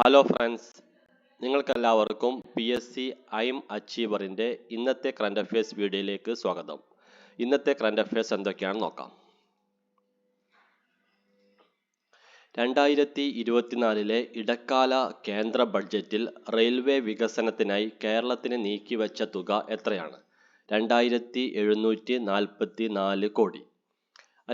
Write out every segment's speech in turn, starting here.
Hello friends നിങ്ങൾക്കെല്ലാവർക്കും P S C aim അച്ചീവറിന്റെ ഇന്നത്തെ കറണ്ട് അഫയേഴ്സ് വീഡിയോയിലേക്ക് സ്വാഗതം. ഇന്നത്തെ കറണ്ട് അഫയേഴ്സ് എന്തൊക്കെയാണെന്ന് നോക്കാം. രണ്ടായിരത്തി ഇരുപത്തിനാലിലെ ഇടക്കാല കേന്ദ്ര ബഡ്ജറ്റിൽ റെയിൽവേ വികസനത്തിനായി കേരളത്തിന് നീക്കിവച്ച തുക എത്രയാണ്? രണ്ടായിരത്തി എഴുന്നൂറ്റി നാൽപ്പത്തി നാല് കോടി.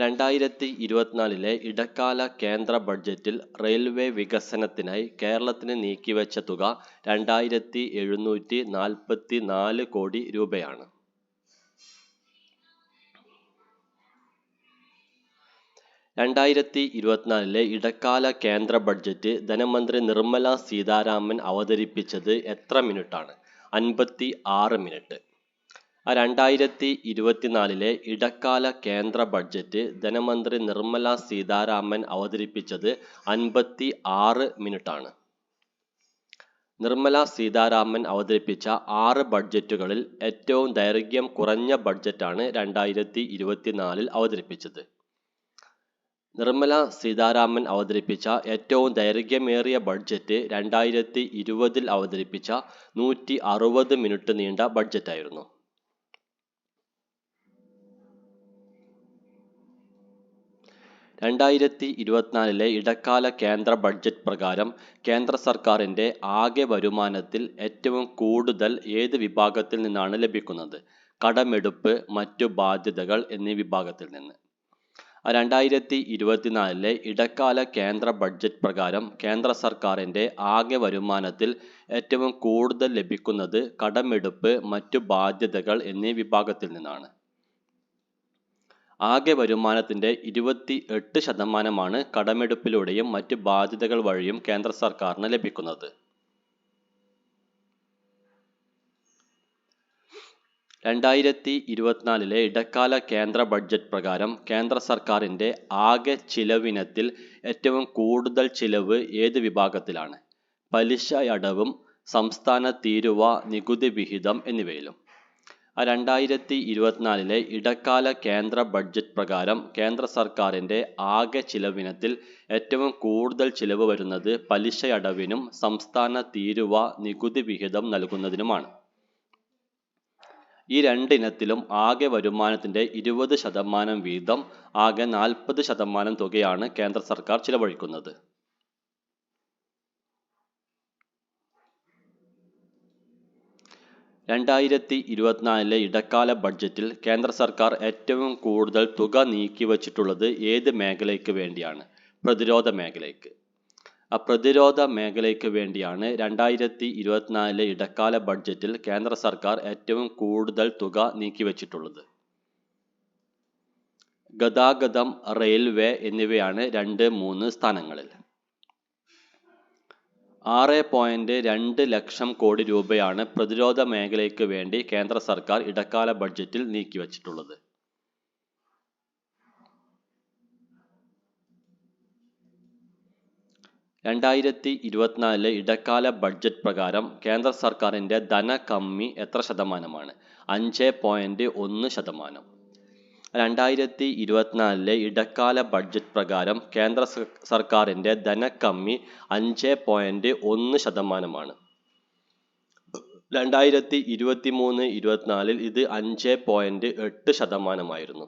രണ്ടായിരത്തി ഇരുപത്തിനാലിലെ ഇടക്കാല കേന്ദ്ര ബഡ്ജറ്റിൽ റെയിൽവേ വികസനത്തിനായി കേരളത്തിന് നീക്കിവെച്ച തുക രണ്ടായിരത്തി എഴുന്നൂറ്റി നാൽപ്പത്തി നാല് കോടി രൂപയാണ്. രണ്ടായിരത്തി ഇരുപത്തിനാലിലെ ഇടക്കാല കേന്ദ്ര ബഡ്ജറ്റ് ധനമന്ത്രി നിർമ്മല സീതാരാമൻ അവതരിപ്പിച്ചത് എത്ര മിനിറ്റാണ്? അൻപത്തി ആറ് മിനിറ്റ്. രണ്ടായിരത്തി ഇരുപത്തിനാലിലെ ഇടക്കാല കേന്ദ്ര ബഡ്ജറ്റ് ധനമന്ത്രി നിർമ്മല സീതാരാമൻ അവതരിപ്പിച്ചത് അൻപത്തി ആറ് മിനിറ്റാണ്. നിർമ്മല സീതാരാമൻ അവതരിപ്പിച്ച ആറ് ബഡ്ജറ്റുകളിൽ ഏറ്റവും ദൈർഘ്യം കുറഞ്ഞ ബഡ്ജറ്റാണ് രണ്ടായിരത്തി ഇരുപത്തിനാലിൽ അവതരിപ്പിച്ചത്. നിർമ്മല സീതാരാമൻ അവതരിപ്പിച്ച ഏറ്റവും ദൈർഘ്യമേറിയ ബഡ്ജറ്റ് രണ്ടായിരത്തി ഇരുപതിൽ അവതരിപ്പിച്ച നൂറ്റി അറുപത് മിനിറ്റ് നീണ്ട ബഡ്ജറ്റായിരുന്നു. രണ്ടായിരത്തി ഇരുപത്തിനാലിലെ ഇടക്കാല കേന്ദ്ര ബഡ്ജറ്റ് പ്രകാരം കേന്ദ്ര സർക്കാരിന്റെ ആകെ വരുമാനത്തിൽ ഏറ്റവും കൂടുതൽ ഏത് വിഭാഗത്തിൽ നിന്നാണ് ലഭിക്കുന്നത്? കടമെടുപ്പ് മറ്റു ബാധ്യതകൾ എന്നീ വിഭാഗത്തിൽ നിന്ന്. രണ്ടായിരത്തി ഇരുപത്തിനാലിലെ ഇടക്കാല കേന്ദ്ര ബഡ്ജറ്റ് പ്രകാരം കേന്ദ്ര സർക്കാരിന്റെ ആകെ വരുമാനത്തിൽ ഏറ്റവും കൂടുതൽ ലഭിക്കുന്നത് കടമെടുപ്പ് മറ്റു ബാധ്യതകൾ എന്നീ വിഭാഗത്തിൽ നിന്നാണ്. ആകെ വരുമാനത്തിന്റെ ഇരുപത്തി എട്ട് ശതമാനമാണ് കടമെടുപ്പിലൂടെയും മറ്റ് ബാധ്യതകൾ വഴിയും കേന്ദ്ര സർക്കാരിന് ലഭിക്കുന്നത്. രണ്ടായിരത്തി ഇരുപത്തിനാലിലെ ഇടക്കാല കേന്ദ്ര ബഡ്ജറ്റ് പ്രകാരം കേന്ദ്ര സർക്കാരിന്റെ ആകെ ചിലവിനത്തിൽ ഏറ്റവും കൂടുതൽ ചിലവ് ഏത് വിഭാഗത്തിലാണ്? പലിശ അടവും സംസ്ഥാന തീരുവ നികുതി വിഹിതം എന്നിവയിലും. രണ്ടായിരത്തി ഇരുപത്തിനാലിലെ ഇടക്കാല കേന്ദ്ര ബഡ്ജറ്റ് പ്രകാരം കേന്ദ്ര സർക്കാരിന്റെ ആകെ ചിലവിനത്തിൽ ഏറ്റവും കൂടുതൽ ചിലവ് വരുന്നത് പലിശയടവിനും സംസ്ഥാന തീരുവ നികുതി വിഹിതം നൽകുന്നതിനുമാണ്. ഈ രണ്ടിനത്തിലും ആകെ വരുമാനത്തിന്റെ ഇരുപത് ശതമാനം വീതം ആകെ നാൽപ്പത് ശതമാനം തുകയാണ് കേന്ദ്ര സർക്കാർ ചിലവഴിക്കുന്നത്. രണ്ടായിരത്തി ഇരുപത്തിനാലിലെ ഇടക്കാല ബഡ്ജറ്റിൽ കേന്ദ്ര സർക്കാർ ഏറ്റവും കൂടുതൽ തുക നീക്കിവച്ചിട്ടുള്ളത് ഏത് മേഖലയ്ക്ക് വേണ്ടിയാണ്? പ്രതിരോധ മേഖലയ്ക്ക്. ആ പ്രതിരോധ മേഖലയ്ക്ക് വേണ്ടിയാണ് രണ്ടായിരത്തി ഇരുപത്തിനാലിലെ ഇടക്കാല ബഡ്ജറ്റിൽ കേന്ദ്ര സർക്കാർ ഏറ്റവും കൂടുതൽ തുക നീക്കിവച്ചിട്ടുള്ളത്. ഗതാഗതം റെയിൽവേ എന്നിവയാണ് രണ്ട് മൂന്ന് സ്ഥാനങ്ങളിൽ. ആറ് പോയിന്റ് രണ്ട് ലക്ഷം കോടി രൂപയാണ് പ്രതിരോധ മേഖലയ്ക്ക് വേണ്ടി കേന്ദ്ര സർക്കാർ ഇടക്കാല ബഡ്ജറ്റിൽ നീക്കിവച്ചിട്ടുള്ളത് രണ്ടായിരത്തി ഇരുപത്തിനാലിലെ ഇടക്കാല ബഡ്ജറ്റ് പ്രകാരം കേന്ദ്ര സർക്കാരിന്റെ ധനകമ്മി എത്ര ശതമാനമാണ്? അഞ്ച് പോയിന്റ് ഒന്ന് ശതമാനം. രണ്ടായിരത്തി ഇരുപത്തിനാലിലെ ഇടക്കാല ബഡ്ജറ്റ് പ്രകാരം കേന്ദ്ര സർക്കാരിന്റെ ധനക്കമ്മി അഞ്ച് പോയിന്റ് ഒന്ന് ശതമാനമാണ്. രണ്ടായിരത്തി ഇരുപത്തി മൂന്ന് ഇരുപത്തിനാലിൽ ഇത് അഞ്ച് പോയിന്റ് എട്ട് ശതമാനമായിരുന്നു.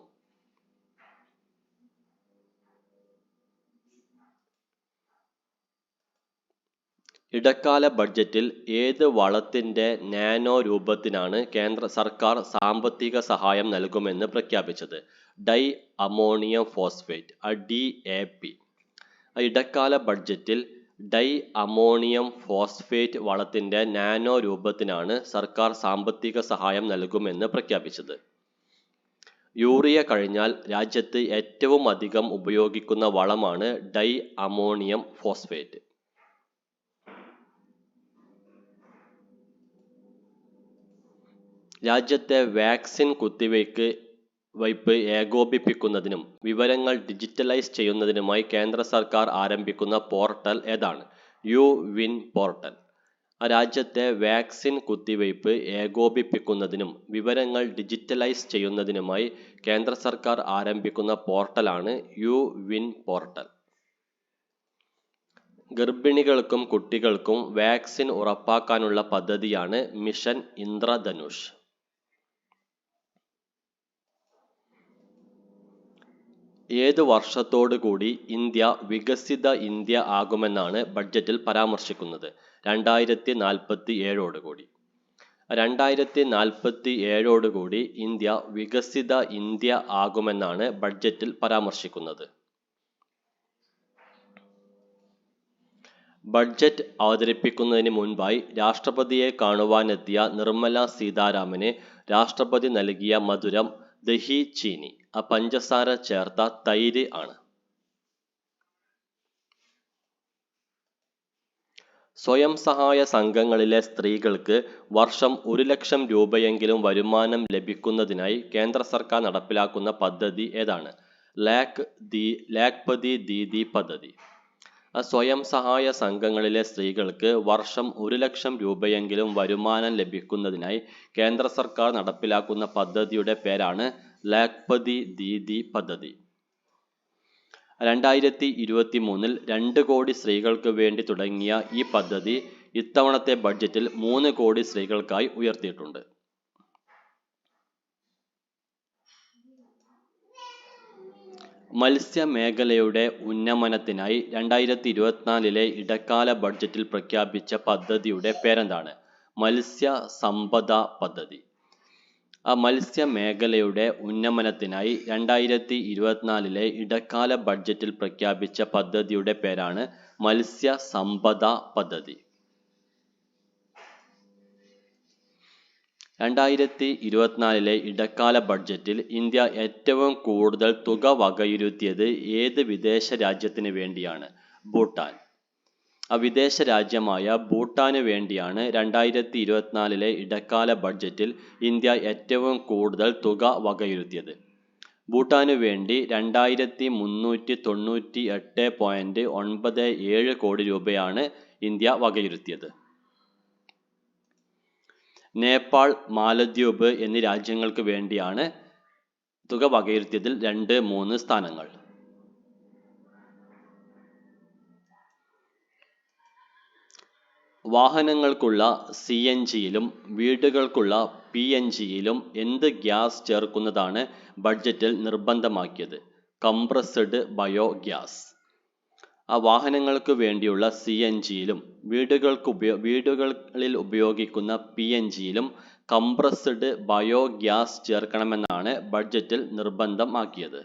ഇടക്കാല ബഡ്ജറ്റിൽ ഏത് വളത്തിന്റെ നാനോ രൂപത്തിനാണ് കേന്ദ്ര സർക്കാർ സാമ്പത്തിക സഹായം നൽകുമെന്ന് പ്രഖ്യാപിച്ചത്? Di ammonium phosphate D A P. ഇടക്കാല ബഡ്ജറ്റിൽ ഡൈ അമോണിയം ഫോസ്ഫേറ്റ് വളത്തിന്റെ നാനോ രൂപത്തിനാണ് സർക്കാർ സാമ്പത്തിക സഹായം നൽകുമെന്ന് പ്രഖ്യാപിച്ചത്. യൂറിയ കഴിഞ്ഞാൽ രാജ്യത്ത് ഏറ്റവും അധികം ഉപയോഗിക്കുന്ന വളമാണ് ഡൈ അമോണിയം ഫോസ്ഫേറ്റ്. രാജ്യത്തെ വാക്സിൻ കുത്തിവയ്ക്ക് വയ്പ് ഏകോപിപ്പിക്കുന്നതിനും വിവരങ്ങൾ ഡിജിറ്റലൈസ് ചെയ്യുന്നതിനുമായി കേന്ദ്ര സർക്കാർ ആരംഭിക്കുന്ന പോർട്ടൽ ഏതാണ്? U win portal. രാജ്യത്തെ വാക്സിൻ കുത്തിവയ്പ് ഏകോപിപ്പിക്കുന്നതിനും വിവരങ്ങൾ ഡിജിറ്റലൈസ് ചെയ്യുന്നതിനുമായി കേന്ദ്ര സർക്കാർ ആരംഭിക്കുന്ന പോർട്ടലാണ് യു വിൻ പോർട്ടൽ. ഗർഭിണികൾക്കും കുട്ടികൾക്കും വാക്സിൻ ഉറപ്പാക്കാനുള്ള പദ്ധതിയാണ് മിഷൻ ഇന്ദ്രധനുഷ്. ഏത് വർഷത്തോടു കൂടി ഇന്ത്യ വികസിത ഇന്ത്യ ആകുമെന്നാണ് ബഡ്ജറ്റിൽ പരാമർശിക്കുന്നത്. രണ്ടായിരത്തി നാൽപ്പത്തി ഏഴോടുകൂടി രണ്ടായിരത്തി നാൽപ്പത്തി ഏഴോടുകൂടി ഇന്ത്യ വികസിത ഇന്ത്യ ആകുമെന്നാണ് ബഡ്ജറ്റിൽ പരാമർശിക്കുന്നത്. ബഡ്ജറ്റ് അവതരിപ്പിക്കുന്നതിന് മുൻപായി രാഷ്ട്രപതിയെ കാണുവാനെത്തിയ നിർമ്മല സീതാരാമന് രാഷ്ട്രപതി നൽകിയ മധുരം ദഹി ചീനി. ആ പഞ്ചസാര ചേർത്ത തൈര് ആണ്. സ്വയം സഹായ സംഘങ്ങളിലെ സ്ത്രീകൾക്ക് വർഷം ഒരു ലക്ഷം രൂപയെങ്കിലും വരുമാനം ലഭിക്കുന്നതിനായി കേന്ദ്ര സർക്കാർ നടപ്പിലാക്കുന്ന പദ്ധതി ഏതാണ്? ലാക് ദി ലാക്പതി ദീദി പദ്ധതി. സ്വയം സഹായ സംഘങ്ങളിലെ സ്ത്രീകൾക്ക് വർഷം ഒരു ലക്ഷം രൂപയെങ്കിലും വരുമാനം ലഭിക്കുന്നതിനായി കേന്ദ്ര സർക്കാർ നടപ്പിലാക്കുന്ന പദ്ധതിയുടെ പേരാണ് ലാഖ്പതി ദീദി പദ്ധതി. രണ്ടായിരത്തി ഇരുപത്തി മൂന്നിൽ രണ്ട് കോടി സ്ത്രീകൾക്ക് വേണ്ടി തുടങ്ങിയ ഈ പദ്ധതി ഇത്തവണത്തെ ബഡ്ജറ്റിൽ മൂന്ന് കോടി സ്ത്രീകൾക്കായി ഉയർത്തിയിട്ടുണ്ട്. മത്സ്യമേഖലയുടെ ഉന്നമനത്തിനായി രണ്ടായിരത്തി ഇരുപത്തിനാലിലെ ഇടക്കാല ബഡ്ജറ്റിൽ പ്രഖ്യാപിച്ച പദ്ധതിയുടെ പേരെന്താണ്? മത്സ്യ സമ്പദ പദ്ധതി. ആ മത്സ്യമേഖലയുടെ ഉന്നമനത്തിനായി രണ്ടായിരത്തി ഇരുപത്തിനാലിലെ ഇടക്കാല ബഡ്ജറ്റിൽ പ്രഖ്യാപിച്ച പദ്ധതിയുടെ പേരാണ് മത്സ്യ സമ്പദ പദ്ധതി. രണ്ടായിരത്തി ഇരുപത്തിനാലിലെ ഇടക്കാല ബഡ്ജറ്റിൽ ഇന്ത്യ ഏറ്റവും കൂടുതൽ തുക വകയിരുത്തിയത് ഏത് വിദേശ രാജ്യത്തിന് വേണ്ടിയാണ്? ഭൂട്ടാൻ. ആ വിദേശ രാജ്യമായ ഭൂട്ടാന് വേണ്ടിയാണ് രണ്ടായിരത്തി ഇരുപത്തിനാലിലെ ഇടക്കാല ബഡ്ജറ്റിൽ ഇന്ത്യ ഏറ്റവും കൂടുതൽ തുക വകയിരുത്തിയത്. ഭൂട്ടാന് വേണ്ടി രണ്ടായിരത്തി മുന്നൂറ്റി തൊണ്ണൂറ്റി എട്ട് പോയിന്റ് ഒൻപത് ഏഴ് കോടി രൂപയാണ് ഇന്ത്യ വകയിരുത്തിയത്. നേപ്പാൾ മാലദ്വീപ് എന്നീ രാജ്യങ്ങൾക്ക് വേണ്ടിയാണ് തുക വകയിരുത്തിയതിൽ രണ്ട് മൂന്ന് സ്ഥാനങ്ങൾ. വാഹനങ്ങൾക്കുള്ള സി എൻ ജിയിലും വീടുകൾക്കുള്ള പി എൻ ജിയിലും എന്ത് ഗ്യാസ് ചേർക്കുന്നതാണ് ബഡ്ജറ്റിൽ നിർബന്ധമാക്കിയത്? Compressed bio gas. ആ വാഹനങ്ങൾക്ക് വേണ്ടിയുള്ള സി എൻ ജിയിലും വീടുകൾക്ക് ഉപയോ വീടുകളിൽ ഉപയോഗിക്കുന്ന പി എൻ ജിയിലും കംപ്രസ്ഡ് ബയോഗ്യാസ് ചേർക്കണമെന്നാണ് ബഡ്ജറ്റിൽ നിർബന്ധമാക്കിയത്.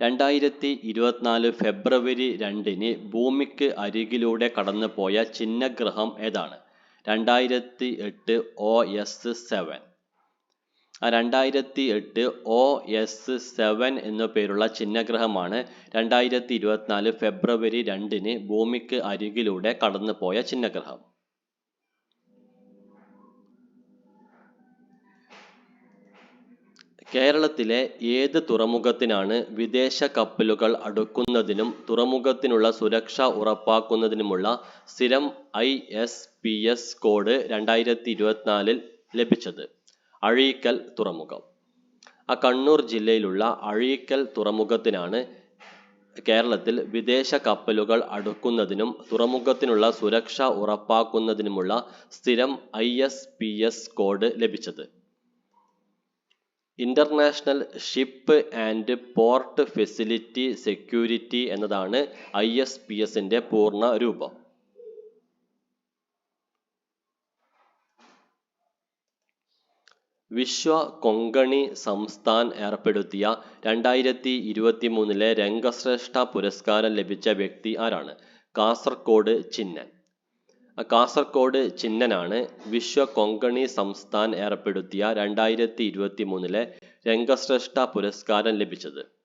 രണ്ടായിരത്തി ഇരുപത്തിനാല് ഫെബ്രുവരി രണ്ടിന് ഭൂമിക്ക് അരികിലൂടെ കടന്നുപോയ ചിഹ്നഗ്രഹം ഏതാണ്? രണ്ടായിരത്തി എട്ട് ഒ എസ് സെവൻ രണ്ടായിരത്തി എട്ട് ഒ എസ് സെവൻ എന്നു പേരുള്ള ചിഹ്നഗ്രഹമാണ് രണ്ടായിരത്തി ഇരുപത്തിനാല് ഫെബ്രുവരി രണ്ടിന് ഭൂമിക്ക് അരികിലൂടെ കടന്നുപോയ ചിഹ്നഗ്രഹം. കേരളത്തിലെ ഏത് തുറമുഖത്തിനാണ് വിദേശ കപ്പലുകൾ അടുക്കുന്നതിനും തുറമുഖത്തിനുള്ള സുരക്ഷ ഉറപ്പാക്കുന്നതിനുമുള്ള സ്ഥിരം I S P S code രണ്ടായിരത്തി ഇരുപത്തിനാലിൽ ലഭിച്ചത്? അഴീക്കൽ തുറമുഖം. ആ കണ്ണൂർ ജില്ലയിലുള്ള അഴീക്കൽ തുറമുഖത്തിനാണ് കേരളത്തിൽ വിദേശ കപ്പലുകൾ അടുക്കുന്നതിനും തുറമുഖത്തിനുള്ള സുരക്ഷ ഉറപ്പാക്കുന്നതിനുമുള്ള സ്ഥിരം I S P S code ലഭിച്ചത്. International ship and port facility security എന്നതാണ് ഐ എസ് പി പൂർണ രൂപം. വിശ്വ കൊങ്കണി സംസ്ഥാൻ ഏർപ്പെടുത്തിയ രണ്ടായിരത്തി ഇരുപത്തി മൂന്നിലെ രംഗശ്രേഷ്ഠ പുരസ്കാരം ലഭിച്ച വ്യക്തി ആരാണ്? കാസർഗോഡ് ചിന്നൻ. കാസർഗോഡ് ചിന്നനാണ് വിശ്വ കൊങ്കണി സംസ്ഥാൻ ഏർപ്പെടുത്തിയ രണ്ടായിരത്തി ഇരുപത്തി മൂന്നിലെ രംഗശ്രേഷ്ഠ പുരസ്കാരം ലഭിച്ചത്.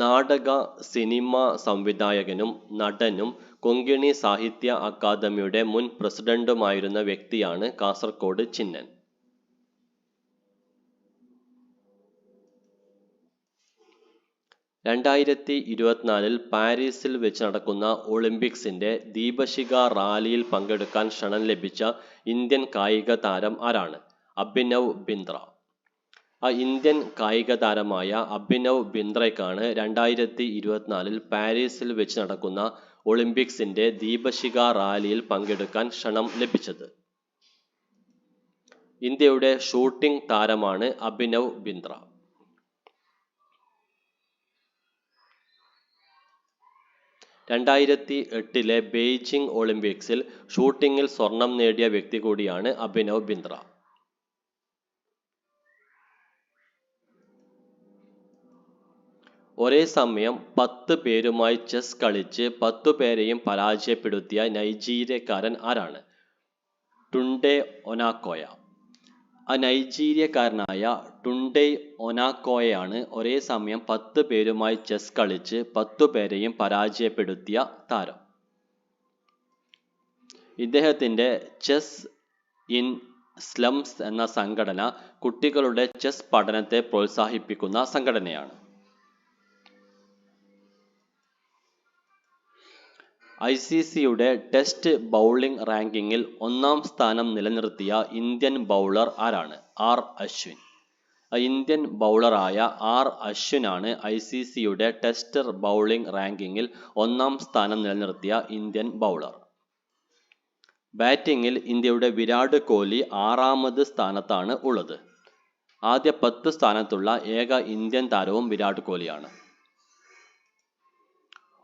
നാടക സിനിമ സംവിധായകനും നടനും കൊങ്കിണി സാഹിത്യ അക്കാദമിയുടെ മുൻ പ്രസിഡന്റുമായിരുന്ന വ്യക്തിയാണ് കാസർകോട് ചിന്നൻ. രണ്ടായിരത്തി ഇരുപത്തിനാലിൽ പാരീസിൽ വെച്ച് നടക്കുന്ന ഒളിമ്പിക്സിന്റെ ദീപശിഖ റാലിയിൽ പങ്കെടുക്കാൻ ക്ഷണം ലഭിച്ച ഇന്ത്യൻ കായിക താരം ആരാണ്? അഭിനവ് ബിന്ദ്ര. ഇന്ത്യൻ കായിക താരമായ അഭിനവ് ബിന്ദ്രയ്ക്കാണ് രണ്ടായിരത്തി ഇരുപത്തിനാലിൽ പാരീസിൽ വെച്ച് നടക്കുന്ന ഒളിമ്പിക്സിന്റെ ദീപശിഖ റാലിയിൽ പങ്കെടുക്കാൻ ക്ഷണം ലഭിച്ചത്. ഇന്ത്യയുടെ ഷൂട്ടിംഗ് താരമാണ് അഭിനവ് ബിന്ദ്ര. രണ്ടായിരത്തി എട്ടിലെ ബെയ്ജിംഗ് ഒളിമ്പിക്സിൽ ഷൂട്ടിംഗിൽ സ്വർണം നേടിയ വ്യക്തി കൂടിയാണ് അഭിനവ് ബിന്ദ്ര. ഒരേ സമയം പത്ത് പേരുമായി ചെസ് കളിച്ച് പത്തു പേരെയും പരാജയപ്പെടുത്തിയ നൈജീരിയക്കാരൻ ആരാണ്? ടുണ്ടെ ഒനാക്കോയ. ആ നൈജീരിയക്കാരനായ ടുണ്ടെ ഒനാക്കോയാണ് ഒരേ സമയം പത്ത് പേരുമായി ചെസ് കളിച്ച് പത്തു പേരെയും പരാജയപ്പെടുത്തിയ താരം. ഇദ്ദേഹത്തിന്റെ ചെസ് ഇൻ സ്ലംസ് എന്ന സംഘടന കുട്ടികളുടെ ചെസ് പഠനത്തെ പ്രോത്സാഹിപ്പിക്കുന്ന സംഘടനയാണ്. ഐ സി സിയുടെ ടെസ്റ്റ് ബൗളിംഗ് റാങ്കിങ്ങിൽ ഒന്നാം സ്ഥാനം നിലനിർത്തിയ ഇന്ത്യൻ ബൗളർ ആരാണ്? ആർ അശ്വിൻ. ഇന്ത്യൻ ബൗളറായ ആർ അശ്വിനാണ് ഐ സി സിയുടെ ടെസ്റ്റ് ബൗളിംഗ് റാങ്കിങ്ങിൽ ഒന്നാം സ്ഥാനം നിലനിർത്തിയ ഇന്ത്യൻ ബൗളർ. ബാറ്റിംഗിൽ ഇന്ത്യയുടെ വിരാട് കോഹ്ലി ആറാമത് സ്ഥാനത്താണ് ഉള്ളത്. ആദ്യ പത്ത് സ്ഥാനത്തുള്ള ഏക ഇന്ത്യൻ താരവും വിരാട് കോഹ്ലിയാണ്.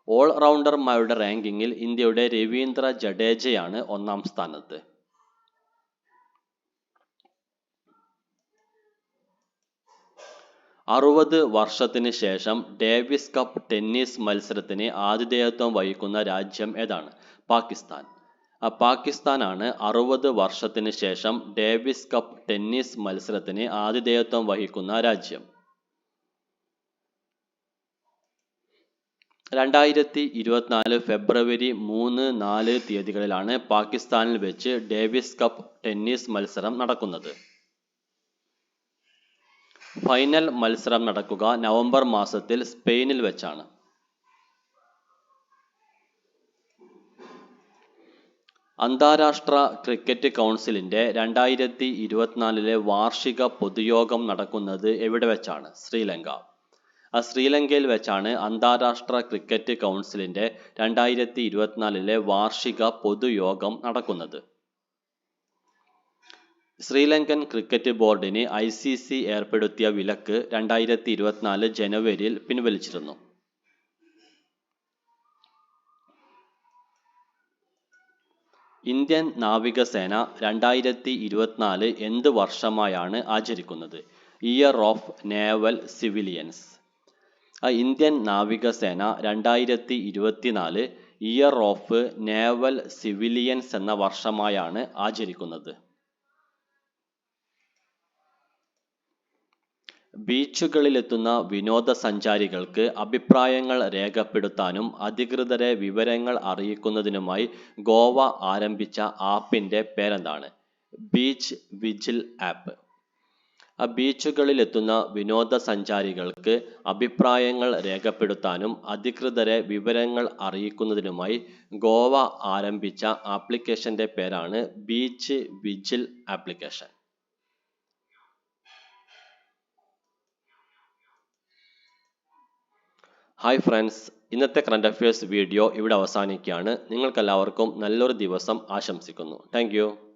ഓൾ റൗണ്ടർമാരുടെ റാങ്കിങ്ങിൽ ഇന്ത്യയുടെ രവീന്ദ്ര ജഡേജയാണ് ഒന്നാം സ്ഥാനത്ത്. അറുപത് വർഷത്തിന് ശേഷം ഡേവിസ് കപ്പ് ടെന്നീസ് മത്സരത്തിന് ആതിഥേയത്വം വഹിക്കുന്ന രാജ്യം ഏതാണ്? പാകിസ്ഥാൻ. ആ പാകിസ്ഥാനാണ് അറുപത് വർഷത്തിന് ശേഷം ഡേവിസ് കപ്പ് ടെന്നീസ് മത്സരത്തിന് ആതിഥേയത്വം വഹിക്കുന്ന രാജ്യം. രണ്ടായിരത്തി ഇരുപത്തിനാല് ഫെബ്രുവരി മൂന്ന് നാല് തീയതികളിലാണ് പാകിസ്ഥാനിൽ വെച്ച് ഡേവിസ് കപ്പ് ടെന്നീസ് മത്സരം നടക്കുന്നത്. ഫൈനൽ മത്സരം നടക്കുക നവംബർ മാസത്തിൽ സ്പെയിനിൽ വെച്ചാണ്. അന്താരാഷ്ട്ര ക്രിക്കറ്റ് കൗൺസിലിന്റെ രണ്ടായിരത്തി ഇരുപത്തിനാലിലെ വാർഷിക പൊതുയോഗം നടക്കുന്നത് എവിടെ വെച്ചാണ്? ശ്രീലങ്ക. ശ്രീലങ്കയിൽ വെച്ചാണ് അന്താരാഷ്ട്ര ക്രിക്കറ്റ് കൗൺസിലിന്റെ രണ്ടായിരത്തി ഇരുപത്തിനാലിലെ വാർഷിക പൊതുയോഗം നടക്കുന്നത്. ശ്രീലങ്കൻ ക്രിക്കറ്റ് ബോർഡിന് ഐ സി സി ഏർപ്പെടുത്തിയ വിലക്ക് രണ്ടായിരത്തി ഇരുപത്തിനാല് ജനുവരിയിൽ പിൻവലിച്ചിരുന്നു. ഇന്ത്യൻ നാവികസേന രണ്ടായിരത്തി ഇരുപത്തിനാല് എന്ത് വർഷമായാണ് ആചരിക്കുന്നത്? Year of naval civilians Indian നാവികസേന രണ്ടായിരത്തി ഇരുപത്തിനാല് ഇയർ ഓഫ് നേവൽ സിവിലിയൻസ് എന്ന വർഷമായാണ് ആചരിക്കുന്നത്. ബീച്ചുകളിലെത്തുന്ന വിനോദസഞ്ചാരികൾക്ക് അഭിപ്രായങ്ങൾ രേഖപ്പെടുത്താനും അധികൃതരെ വിവരങ്ങൾ അറിയിക്കുന്നതിനുമായി ഗോവ ആരംഭിച്ച ആപ്പിന്റെ പേരെന്താണ്? Beach vigil app. ബീച്ചുകളിലെത്തുന്ന വിനോദസഞ്ചാരികൾക്ക് അഭിപ്രായങ്ങൾ രേഖപ്പെടുത്താനും അധികൃതരെ വിവരങ്ങൾ അറിയിക്കുന്നതിനുമായി ഗോവ ആരംഭിച്ച ആപ്ലിക്കേഷന്റെ പേരാണ് beach vigil application. Hi friends ഇന്നത്തെ കറണ്ട് അഫയേഴ്സ് വീഡിയോ ഇവിടെ അവസാനിക്കുകയാണ്. നിങ്ങൾക്കെല്ലാവർക്കും നല്ലൊരു ദിവസം ആശംസിക്കുന്നു. താങ്ക്